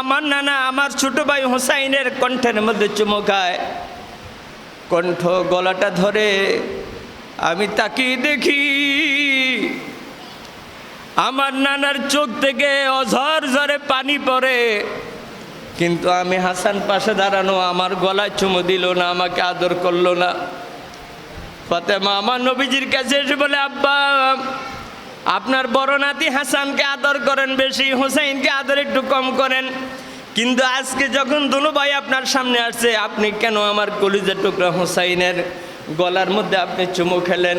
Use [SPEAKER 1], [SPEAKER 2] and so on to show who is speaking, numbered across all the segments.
[SPEAKER 1] আমার নানা আমার ছোট ভাই হোসাইনের কণ্ঠের মধ্যে চুমকায় কণ্ঠ গলাটা ধরে, আমি তাকিয়ে দেখি। আমার নানার চোখ থেকে অঝর ঝরে পানি পড়ে। কিন্তু আমি হাসান পাশে দাঁড়ানো, আমার গলায় চুমো দিল না, আমাকে আদর করল না। ফাতেমা, আমার নবীজির কাছে এসে বলে, আব্বা আপনার বড় নাতি হাসানকে আদর করেন, বেশি হোসাইনকে আদর একটু কম করেন। কিন্তু আজকে যখন দুনো ভাই আপনার সামনে আসছে, আপনি কেন আমার কলিজের টুকরা হোসাইনের গলার মধ্যে আপনি চুমু খেলেন?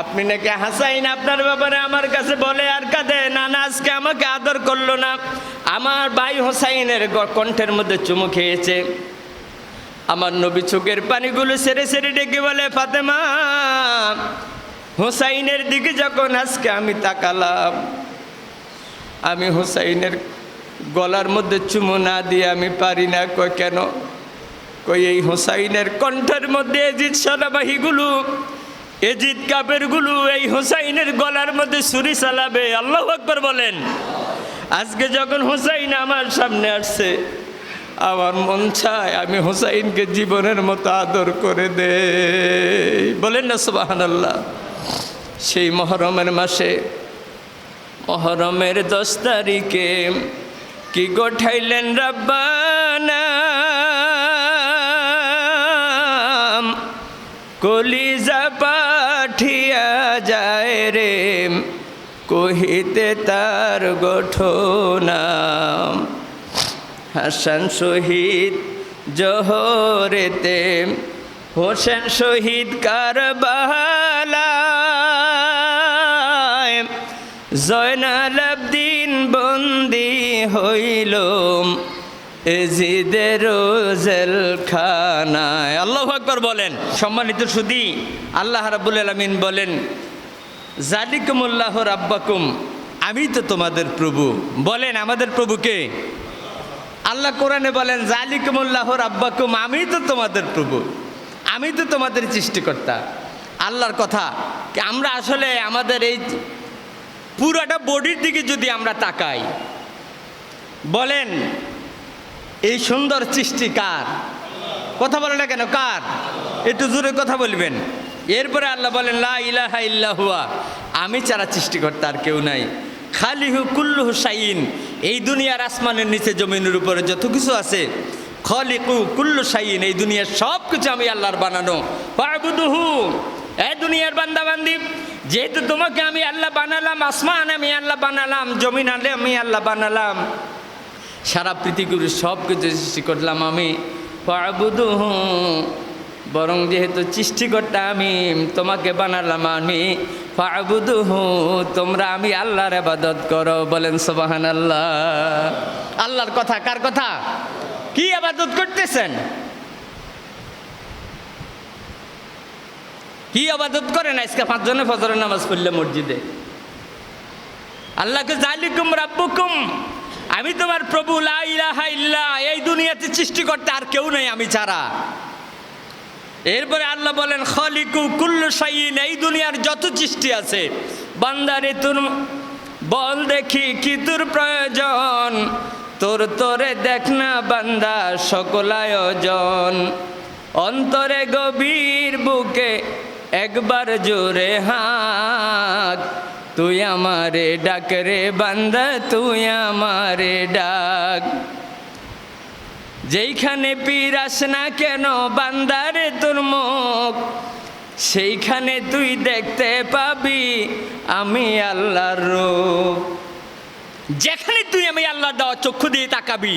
[SPEAKER 1] আপনি নাকি হাসাইন আপনার ব্যাপারে আমার কাছে বলে আর কাঁদে? না না, আজকে আমাকে আদর করল না। আমার ভাই হোসাইনের কণ্ঠের মধ্যে চুমু খেয়েছে। আমার নবী চোখের পানিগুলো সেরে সেরে ডেকে বলে, ফাতেমা হোসাইনের দিকে যখন আজকে আমি তাকালাম, আমি হোসাইনের গলার মধ্যে চুমু না দিয়ে আমি পারি না কই কেন? কই এই হোসাইনের কণ্ঠের মধ্যে এজিদ সদাবাহীগুলো এজিদ কাপেরগুলো এই হোসাইনের গলার মধ্যে ছুরি চালাবে, আল্লাহ আকবর বলেন। আজকে যখন হোসাইন আমার সামনে আসছে, আমার মন চায় আমি হোসাইনকে জীবনের মতো আদর করে দে বলেন না সুবাহান আল্লাহ সেই মহরমের মাসে, মহরমের দশ তারিখে কি গোঠাইলেন রাব্বানা? কলিজা পাঠিয়া যায় রে, কহিতে তার গঠনাম হাসান শহীদ জহরেতে, হোসেন শহীদ কারবালায় জয়নাল আবদিন বন্দি হইল এজিদের জেল খানায় আল্লাহ আকবর বলেন, সম্মানিত সুদী আল্লাহ রাবুল আলমিন বলেন, জালিকুমুল্লাহ রাব্বাকুম, আমি তো তোমাদের প্রভু। বলেন, আমাদের প্রভুকে আল্লাহ কোরআনে বলেন, জালিকুমুল্লাহ রাব্বাকুম, আমি তো তোমাদের প্রভু। আমি তো তোমাদের সৃষ্টিকর্তা। আল্লাহর কথা, আমরা আসলে আমাদের এই পুরাটা বডির দিকে যদি আমরা তাকাই, বলেন, এই সুন্দর সৃষ্টি কার? কথা বলে না কেন? কার? একটু জোরে কথা বলবেন। এরপরে আল্লাহ বলেন, লা ইলাহা ইল্লাহুয়া আমি ছাড়া সৃষ্টিকর্তা আর কেউ নাই। খালি খালিহু কুল্লু হুসাইন এই দুনিয়ার আসমানের নিচে জমিনের উপরে যত কিছু আছে, খলিকু কুল্লু সাইন এই দুনিয়ার সব কিছু আমি আল্লাহর বানানো। পাবুদুহু এ দুনিয়ার বান্দা বান্দি যেহেতু তোমাকে আমি আল্লাহ বানালাম আসমান আমি আল্লাহ বানালাম জমিন আলে আমি আল্লাহ বানালাম। সারা পৃথিবীর সব কিছু সৃষ্টি করলাম আমি। পাবুদুহু বরং যেহেতু সৃষ্টিকর্তা আমি তোমাকে বানালাম আমি। ফাবুদুহু তোমরা আমি আল্লাহর আবাদত করো বলেন সোবাহান আল্লাহ আল্লাহর কথা কার কথা? কি আবাদত করতেছেন? কি আবাদত করেন? আজকে পাঁচজনে ফজরের নামাজ পড়লে মসজিদে। আল্লাহকে জালিকুম রাব্বুকুম। আমি তোমার প্রভু, লা ইলাহা ইল্লা, এই দুনিয়াতে সৃষ্টি করতে আর কেউ নেই আমি ছাড়া। এরপরে আল্লাহ বলেন, খলিকু কুল্লু সাইন এই দুনিয়ার যত সৃষ্টি আছে, বান্দারে তোর বল দেখি কি তোর প্রয়োজন। তোর তোরে দেখ না বান্দা, সকল আয়োজন। অন্তরে গভীর বুকে একবার জোরে হাক তুই আমারে ডাক রে বান্দা, তুই আমারে ডাক। যেইখানে পিরাস না কেন বান্দারে তোর মুখ, সেইখানে তুই দেখতে পাবি আমি আল্লাহর যেখানে তুই আমি আল্লাহ দেওয়া চক্ষু দিয়ে তাকাবি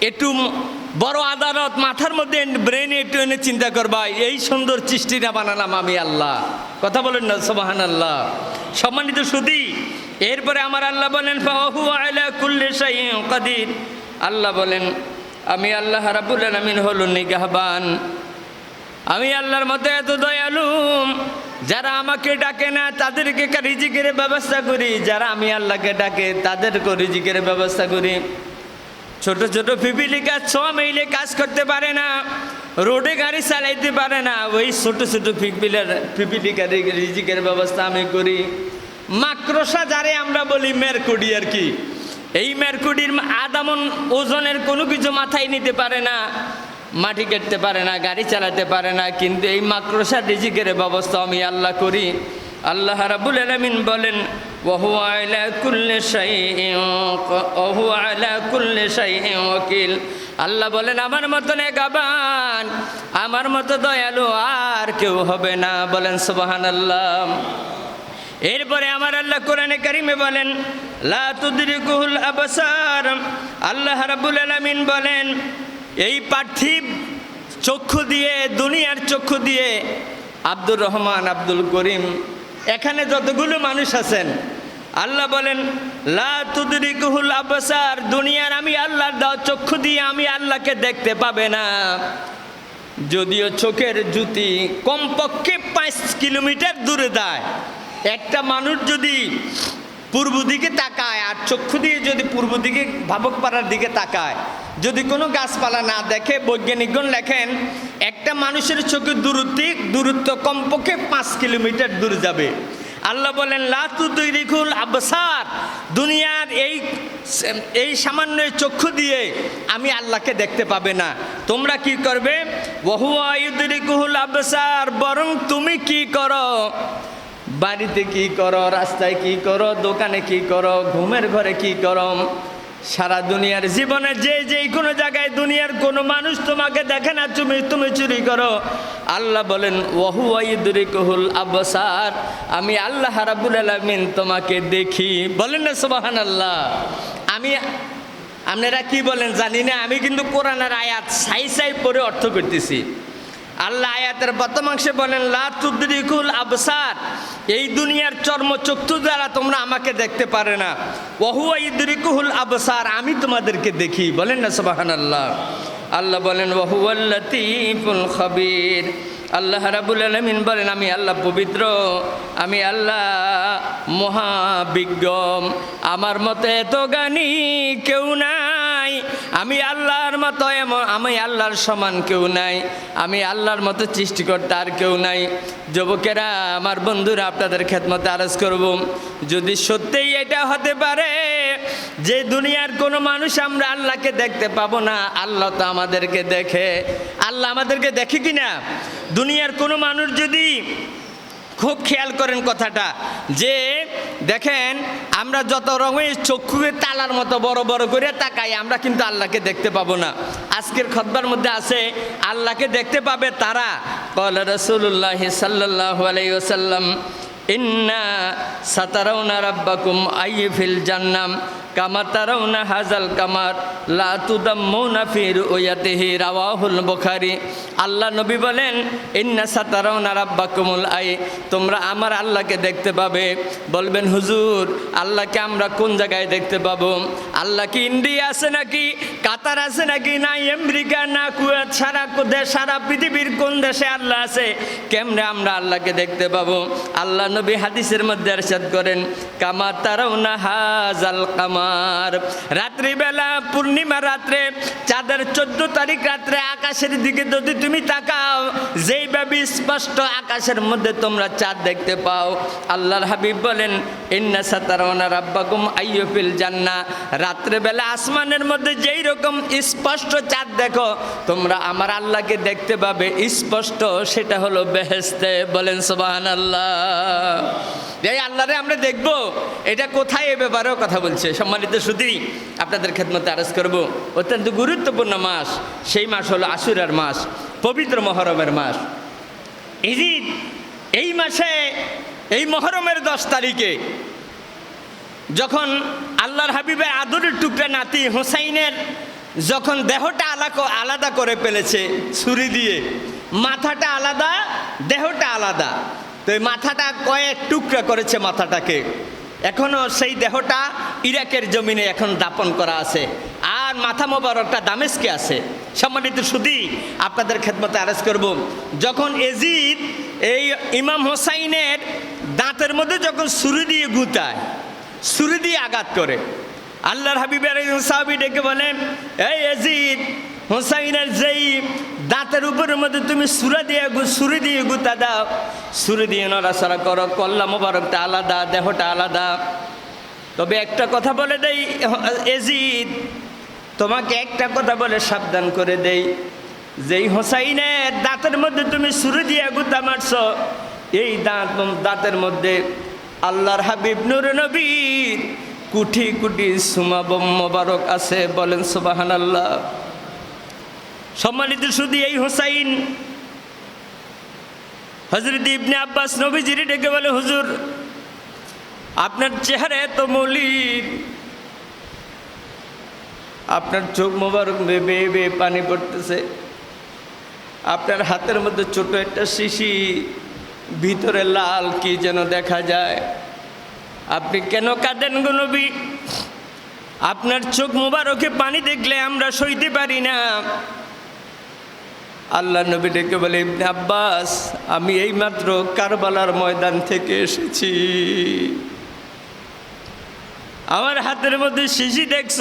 [SPEAKER 1] একটু বড় আদালত মাথার মধ্যে ব্রেনে একটু এনে চিন্তা করবা এই সুন্দর সৃষ্টিটা বানালাম আমি, আল্লাহ। কথা বলেন না সোবাহান আল্লাহ সম্মানিত সুদী এরপরে আমার আল্লাহ বলেন কুল্লি আল্লাহ বলেন, আমি আল্লাহ রাব্বুল আলামিন হলো নিগাহবান। আমি আল্লাহর মতো এত দয়ালু। যারা আমাকে ডাকে না, তাদেরকে রিজিকের ব্যবস্থা করি। যারা আমি আল্লাহকে ডাকে তাদেরকে রিজিকের ব্যবস্থা করি। ছোট ছোট পিপিলি কাজ ছ মাইলে কাজ করতে পারে না, রোডে গাড়ি চালাইতে পারে না, ওই ছোট ছোট পিপিলের, পিপিলি গাড়ি রিজিকের ব্যবস্থা আমি করি। মাক্রসা যারে আমরা বলি মেরকুডি আর কি। এই মেরকুডির আদামন ওজনের কোনো কিছু মাথায় নিতে পারে না, মাটি কাটতে পারে না, গাড়ি চালাতে পারে না, কিন্তু এই মাক্রসা রিজিকের ব্যবস্থা আমি আল্লাহ করি। আল্লাহ রাবুল আলমিন বলেন ওহু আলা কুল্লে শাইইন ওহু আলা কুল্লে শাইইন ওয়াকিল আল্লাহ বলেন, আমার মতন গাবান আমার মতো দয়ালু আর কেউ হবে না। বলেন, সুবহানাল্লাহ। এরপরে আমার আল্লাহ কোরআনে কারিমে বলেন, লা তুদরিকুহুল আবসার। আল্লাহ রাব্বুল আলামিন বলেন, এই পার্থিব চক্ষু দিয়ে, দুনিয়ার চক্ষু দিয়ে আব্দুর রহমান, আব্দুল করিম, এখানে যতগুলো মানুষ আছেন আল্লাহ বলেন আবসার, দুনিয়ার আমি আল্লাহর দাও চক্ষু দিয়ে আমি আল্লাহকে দেখতে পাবে না। যদিও চোখের জুতি কমপক্ষে পাঁচ কিলোমিটার দূরে দেয়। একটা মানুষ যদি পূর্ব দিকে তাকায়, আর চক্ষু দিয়ে যদি পূর্ব দিকে, ভাবকপাড়ার দিকে তাকায়, যদি কোনো গাছপালা না দেখে, বৈজ্ঞানিকগণ লেখেন, একটা মানুষের চোখের দূরত্ব দূরত্ব কমপক্ষে পাঁচ কিলোমিটার দূর যাবে। আল্লাহ বলেন লাতুদ্দিখুল আবসার, দুনিয়ার এই এই সামান্য চক্ষু দিয়ে আমি আল্লাহকে দেখতে পাবে না। তোমরা কি করবে? বহু আয়ুদরিকুল আবসার, বরং তুমি কি করো? বাড়িতে কি করো? রাস্তায় কি করো? দোকানে কি করো? ঘুমের ঘরে কি করো? সারা দুনিয়ার জীবনে যে যেই কোনো জায়গায় দুনিয়ার কোনো মানুষ তোমাকে দেখে না, তুমি তুমি চুরি করো। আল্লাহ বলেন ওহু কহুল আবসার। আমি আল্লাহ রাবুল আলমিন তোমাকে দেখি। বলেন না সুবাহান আল্লাহ আমি আপনারা কি বলেন জানি না, আমি কিন্তু কোরআনের আয়াত সাই সাই পরে অর্থ করতেছি। আল্লাহ আয়াতের প্রথমাংশে বলেন লাতুদ্রিকুল আবসার। এই দুনিয়ার চর্মচক্ষু দ্বারা তোমরা আমাকে দেখতে পারে না। ওহু ইদরিকুহুল আবসার, আমি তোমাদেরকে দেখি। বলেন না সবাহান আল্লাহ আল্লাহ বলেন ওহু লতিফুল খবির। আল্লাহ রাবুল আলমিন বলেন, আমি আল্লাহ পবিত্র, আমি আল্লাহ মহাবিজ্ঞ আমার মতো এত গানি কেউ নাই। আমি আল্লাহর মতো এমন, আমি আল্লাহর সমান কেউ নাই। আমি আল্লাহর মতো সৃষ্টিকর্তা আর কেউ নাই। যুবকেরা, আমার বন্ধুরা, আপনাদের খেদমতে আরজ করব। যদি সত্যিই এটা হতে পারে যে দুনিয়ার কোনো মানুষ আমরা আল্লাহকে দেখতে পাবো না, আল্লাহ তো আমাদেরকে দেখে। আল্লাহ আমাদেরকে দেখে কি না দুনিয়ার কোনো মানুষ যদি খুব খেয়াল করেন কথাটা, যে দেখেন, আমরা যত রঙের চক্ষুকে তালার মতো বড় বড় করে তাকাই, আমরা কিন্তু আল্লাহকে দেখতে পাবো না। আজকের খতবার মধ্যে আছে, আল্লাহকে দেখতে পাবে তারা। কল রসুল্লাহ সাল্লাহ আলাইসাল্লাম ইন্না সাতারাউনা রাব্বাকুম আইফিল জান্নাম। কামা তারাউনা হাজাল কামার। লা তুদাম্মুনা ফির ওয়াতিহি রাওয়াহুল বুখারী। আল্লাহ নবী বলেন, ইন্না সাতারাউনা রাব্বাকুমুল আই তোমরা আমার আল্লাহকে দেখতে পাবে। বলবেন, হুজুর, আল্লাহকে আমরা কোন জায়গায় দেখতে পাবো? আল্লাহ কি ইন্ডিয়া আছে নাকি? কাতার আছে নাকি? না আমেরিকা, না কুয়েত, সারা দেশ, সারা পৃথিবীর কোন দেশে আল্লাহ আছে? কেমনে আমরা আল্লাহকে দেখতে পাবো? আল্লাহ নবী হাদিসের মধ্যে আরশাদ করেন কামা তারাউনা হাজাল কামার রাত্রিবেলা পূর্ণিমা রাত্রে, চাঁদের চোদ্দ তারিখ রাত্রে আকাশের দিকে যদি তুমি তাকাও যেইভাবে স্পষ্ট আকাশের মধ্যে তোমরা চাঁদ দেখতে পাও। আল্লাহর হাবিব বলেন, ইন্না সাতারাউনা রাব্বাকুম আইয়ুফিল জান্না। রাত্রেবেলা আসমানের মধ্যে যেই রকম স্পষ্ট চাঁদ দেখো, তোমরা আমার আল্লাহকে দেখতে পাবে। স্পষ্ট সেটা হলো বেহেস্তে বলেন সোবাহান আল্লাহ এই আল্লাহরে আমরা দেখব। এটা কোথায় এ ব্যাপারেও কথা বলছে। সম্মানিত শুধুই আপনাদের খেদমতে আরজ করব। অত্যন্ত গুরুত্বপূর্ণ মাস, সেই মাস হলো আশুরার মাস, পবিত্র মহরমের মাস। ইজিদ, এই মাসে, এই মহরমের দশ তারিখে, যখন আল্লাহর হাবিবের আদরের টুকরা নাতি হোসাইনের যখন দেহটা আলাদা আলাদা করে ফেলেছে, ছুরি দিয়ে, মাথাটা আলাদা, দেহটা আলাদা। তো এই মাথাটা কয়েক টুকরা করেছে মাথাটাকে। এখনও সেই দেহটা ইরাকের জমিনে এখন দাপন করা আছে। আর মাথা মোবারকটা দামেস্কে আছে। সম্মানিত শুধু আপনাদের খেদমতে আরেজ করব, যখন এজিদ, এই ইমাম হোসাইনের দাঁতের মধ্যে যখন ছুরি দিয়ে গুতায়, ছুরি দিয়ে আঘাত করে, আল্লাহর হাবিবের সাহাবি ডেকে বলেন, এই এজিদ হোসাইনের যেই দাঁতের উপরের মধ্যে তুমি সুরে দিয়ে সুরি দিয়ে গুতা দাও। সুরি দিয়ে নড়াচড়া করো, কল্লা মোবারকটা আলাদা, দেহটা আলাদা। তবে একটা কথা বলে দেই এজিদ তোমাকে একটা কথা বলে সাবধান করে দেই, যেই হোসাইনের দাঁতের মধ্যে তুমি শুরু দিয়ে গুতা মারছ, এই দাঁত দাঁতের মধ্যে আল্লাহর হাবিব নুর নবীর কুঠি কুটি সুমা মোবারক আছে বলেন সুবাহান আল্লাহ সম্মানিত শুধু এই হোসাইন হজরত ইবনে আব্বাস নবীজির ডেকে বলে, হুজুর, আপনার চেহারা এত মলিন। আপনার চোখ মোবারক বেয়ে বেয়ে পানি পড়তেছে। আপনার হাতের মধ্যে ছোট একটা শিশি, ভিতরে লাল কি যেন দেখা যায়। আপনি কেন কাঁদেন গো নবী? আপনার চোখ মোবারকে পানি দেখলে আমরা সইতে পারি না। আল্লাহ নবী ডেকে বলে, ইবনে আব্বাস, আমি এইমাত্র কারবালার ময়দান থেকে এসেছি। আমার হাতের মধ্যে শিশি দেখছ।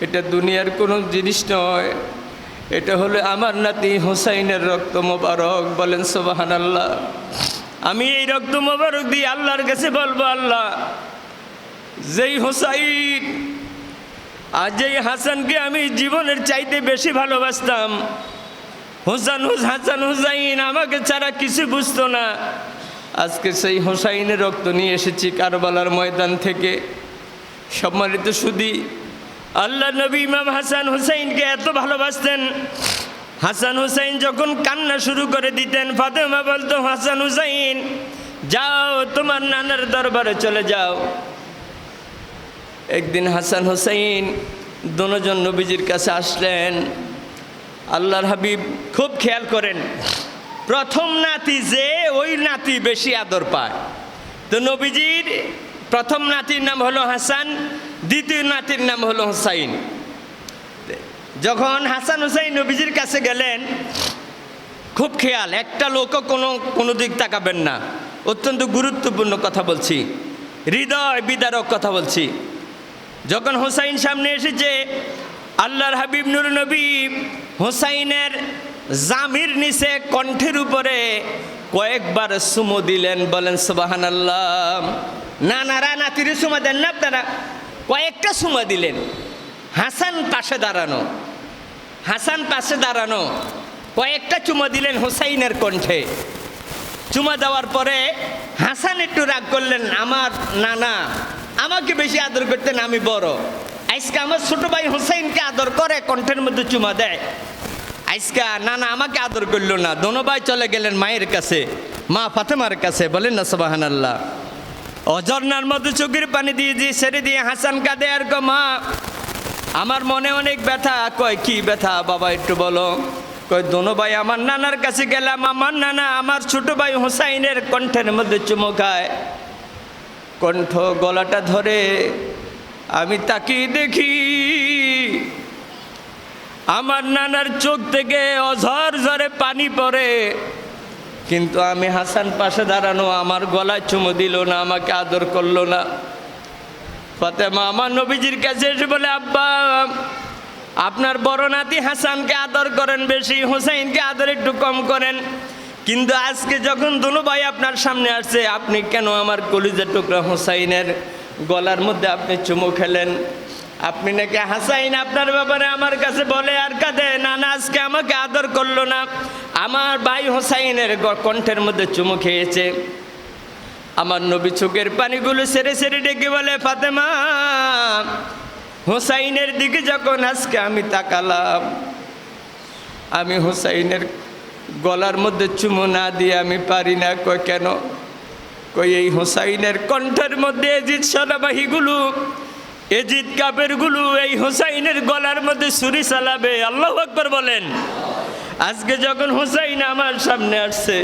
[SPEAKER 1] এটা দুনিয়ার কোনো জিনিস নয়। এটা হলো আমার নাতি হুসাইনের রক্ত মোবারক। বলেন সোবাহান আল্লাহ আমি এই রক্ত মোবারক দিয়ে আল্লাহর কাছে বলব, আল্লাহ, যেই হুসাইন আর যেই হাসানকে আমি জীবনের চাইতে বেশি ভালোবাসতাম। হোসান হুস, হাসান হুসাইন, আমাকে ছাড়া কিছু বুঝতো না। আজকে সেই হোসাইনের রক্ত নিয়ে এসেছি কারবালার ময়দান থেকে। সম্মানিত সুদী, আল্লাহ নবী ইমাম হাসান হুসাইনকে এত ভালোবাসতেন। হাসান হুসাইন যখন কান্না শুরু করে দিতেন, ফাতেমা বলতো, হাসান হুসাইন, যাও তোমার নানার দরবারে চলে যাও। একদিন হাসান হুসাইন দনোজন নবীজির কাছে আসলেন। আল্লাহর হাবিব খুব খেয়াল করেন, প্রথম নাতি যে, ওই নাতি বেশি আদর পায়। তো নবীজির প্রথম নাতির নাম হলো হাসান, দ্বিতীয় নাতির নাম হলো হুসাইন। যখন হাসান হুসাইন নবীজির কাছে গেলেন, খুব খেয়াল, একটা লোকও কোনো কোনো দিক তাকাবেন না। অত্যন্ত গুরুত্বপূর্ণ কথা বলছি, হৃদয় বিদারক কথা বলছি। যখন হুসাইন সামনে এসেছে, আল্লাহর হাবিব নুর নবী হুসাইনের জামির নিচে কণ্ঠের উপরে কয়েকবার সুমো দিলেন, বলেন সুবাহান আল্লাহ না না রা নাতিরে সুমা দেন না আপনারা। কয়েকটা সুমা দিলেন। হাসান পাশে দাঁড়ানো। হাসান পাশে দাঁড়ানো। কয়েকটা চুমা দিলেন হুসাইনের কণ্ঠে। চুমা দেওয়ার পরে হাসান একটু রাগ করলেন, আমার নানা আমাকে বেশি আদর করতেন আমি বড়। আজকে আমার ছোট ভাই হুসাইনকে আদর করে, কণ্ঠের মধ্যে চুমা দেয়। আজকে না আমাকে আদর করল না। দোনো ভাই চলে গেলেন মায়ের কাছে, মা ফাতেমার কাছে। বলেন না সবাহান আল্লাহ অজর্নার মধ্যে চোখের পানি দিয়ে দিয়ে ছেড়ে দিয়ে হাসান কাঁদে, আর কো মা, আমার মনে অনেক ব্যথা। কয়, কি ব্যথা? বাবা, একটু বলো। কয়, দোনো ভাই, আমার নানার কাছে গেলাম, আমার নানা, আমার ছোট ভাই হোসাইনের কণ্ঠের মধ্যে চুমো খায়। কণ্ঠ গলাটা ধরে, আমি তাকিয়ে দেখি। আমার নানার চোখ থেকে অঝর ঝরে পানি পড়ে। কিন্তু আমি হাসান পাশে দাঁড়ানো, আমার গলায় চুমো দিল না, আমাকে আদর করল না। ফাতেমা, আমার নবীজির কাছে এসে বলে, আব্বা, আপনার বড় নাতি হাসানকে আদর করেন, বেশি হোসাইনকে আদর একটু কম করেন। কিন্তু আজকে যখন দুলু ভাই আপনার সামনে আসছে, আপনি কেন আমার কলিজের টুকরা হোসাইনের গলার মধ্যে আপনি চুমু খেলেন? আপনি নাকি হাসাইন আপনার ব্যাপারে আমার কাছে বলে আর কাঁদে? না না, আজকে আমাকে আদর করল না। আমার ভাই হোসাইনের কণ্ঠের মধ্যে চুমু খেয়েছে। আমার নবী চোখের পানিগুলো সেরে সেরে ডেকে বলে, ফাতেমা, হোসাইনের দিকে যখন আজকে আমি তাকালাম, আমি হোসাইনের গলার মধ্যে চুমু না দিয়ে আমি পারি না কই কেন? কই এই হোসাইনের কণ্ঠের মধ্যে এজিদ সেনাবাহিগুলো এজিদ কাপেরগুলো এই হোসাইনের গলার মধ্যে ছুরি চালাবে, আল্লাহ আকবর বলেন। আজকে যখন হোসাইন আমার সামনে আসছে,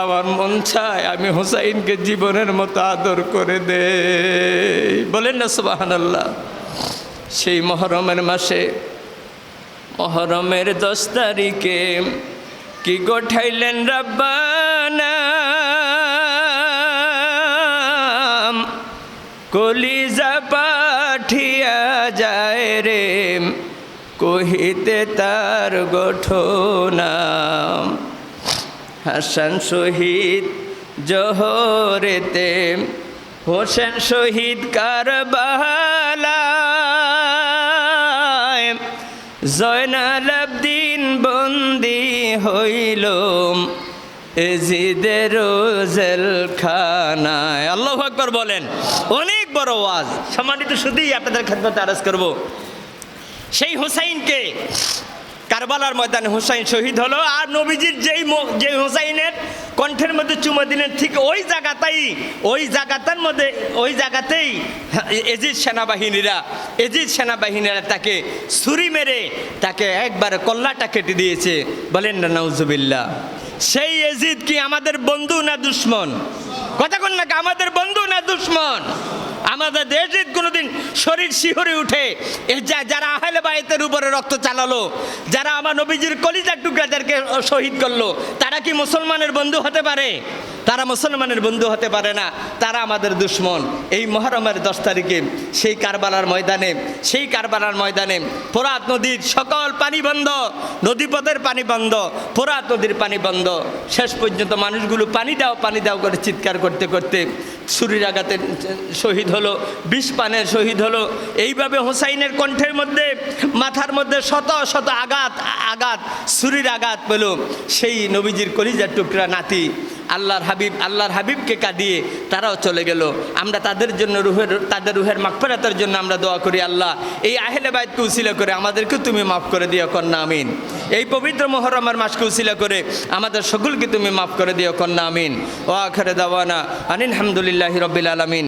[SPEAKER 1] আমার মন চায় আমি হোসাইনকে জীবনের মতো আদর করে দে বলেন না সুবাহান আল্লাহ সেই মহরমের মাসে, মহরমের দশ তারিখে কি গোঠাইলেন রাব্বানা? কলিজা পাঠিয়া যায় রে, কহিতে তার গঠনাম হাসান শহীদ জহরেতে, হোসেন শহীদ কারবালায়, জয়নাল হইল এজিদের আল্লাহ আকবর বলেন, অনেক বড় ওয়াজ। সম্মানিত শুধুই আপনাদের খেদমতে আরজ করব। সেই হুসাইনকে কারবালার ময়দানে হুসাইন শহীদ হলো। আর নবীজির যেই যে হুসাইনের কণ্ঠের মধ্যে চুমা দিলেন, ঠিক ওই জায়গাতেই, ওই জায়গাটার মধ্যে, ওই জায়গাতেই এজিদ সেনাবাহিনীরা এজিদ সেনাবাহিনীরা তাকে ছুরি মেরে তাকে একবার কল্লাটা কেটে দিয়েছে। বলেন না নৌজুবিল্লা সেই এজিদ কি আমাদের বন্ধু না দুশ্মন? কথা কোন না, আমাদের বন্ধু না দুশ্মন? আমাদের দেশে কোনোদিন শরীর শিহরে উঠে। যারা আহলে বায়তের উপরে রক্ত চালালো, যারা আমার নবীজির কলিজার টুকরাদেরকে শহীদ করল, তারা কি মুসলমানের বন্ধু হতে পারে? তারা মুসলমানের বন্ধু হতে পারে না। তারা আমাদের দুশ্মন। এই মহরমের দশ তারিখে সেই কারবালার ময়দানে, সেই কারবালার ময়দানে ফোরাত নদীর সকল পানি বন্ধ, নদীপথের পানি বন্ধ, ফোরাত নদীর পানি বন্ধ। শেষ পর্যন্ত মানুষগুলো পানি দাও পানি দাও করে চিৎকার করতে করতে ছুরির আঘাতে শহীদ হলো, বিষ পানের শহীদ হলো। এইভাবে হোসাইনের কণ্ঠের মধ্যে, মাথার মধ্যে শত শত আঘাত আঘাত, ছুরির আঘাত পেল। সেই নবীজির কলিজার টুকরা নাতি আল্লাহর হাবিব, আল্লাহর হাবিবকে কাঁদিয়ে তারাও চলে গেল। আমরা তাদের জন্য রুহের, তাদের রুহের মাগফেরাতের জন্য আমরা দোয়া করি, আল্লাহ, এই আহেলে বাইতকে উচিলা করে আমাদেরকে তুমি মাফ করে দিও, কন্যা, আমিন। এই পবিত্র মহরমের মাসকে উচিলা করে আমাদের সকলকে তুমি মাফ করে দিও, কন্যা, আমিন। ও আখরে দাওয়ানা আনিন হামদুলিল্লাহ রবিল আলমিন।